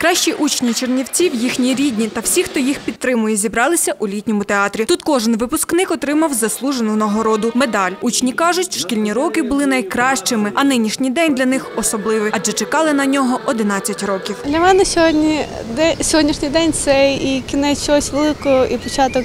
Кращі учні Чернівців, їхні рідні та всі, хто їх підтримує, зібралися у літньому театрі. Тут кожен випускник отримав заслужену нагороду медаль. Учні кажуть, шкільні роки були найкращими, а нинішній день для них особливий, адже чекали на нього 11 років. Для мене сьогодні сьогоднішній день це і кінець чогось великого, і початок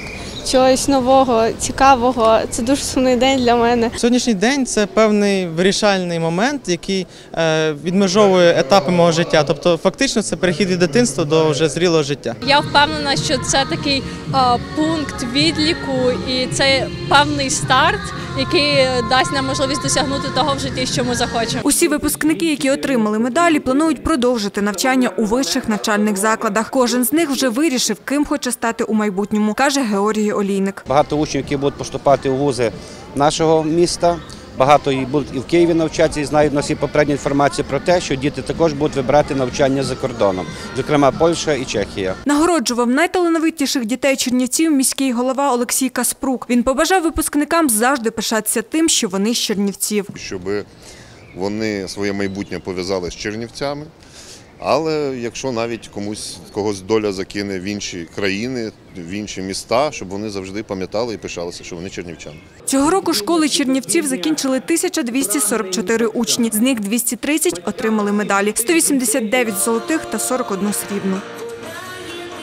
чогось нового, цікавого. Це дуже сумний день для мене. Сьогоднішній день це певний вирішальний момент, який е, відмежовує етапи мого життя. Тобто, фактично, це перехід від дитинства до вже зрілого життя. Я впевнена, що це такий а, пункт відліку, і це певний старт, який дасть нам можливість досягнути того в житті, що ми захочемо. Усі випускники, які отримали медалі, планують продовжити навчання у вищих навчальних закладах. Кожен з них вже вирішив, ким хоче стати у майбутньому, каже Георгій Олійник. Багато учнів, які будуть поступати у вузи нашого міста. Багато і будуть і в Києві навчатися, і знають у нас і попередня інформація про те, що діти також будуть вибирати навчання за кордоном, зокрема Польща і Чехія. Нагороджував найталановитіших дітей Чернівців міський голова Олексій Каспрук. Він побажав випускникам завжди пишатися тим, що вони з Чернівців. щоб вони своє майбутнє пов'язали з Чернівцями. Але якщо навіть комусь когось доля закине в інші країни, в інші міста, щоб вони завжди пам'ятали і пишалися, що вони чернівчани. Цього року школи Чернівців закінчили 1244 учні. З них 230 отримали медалі, 189 золотих та 41 срібну.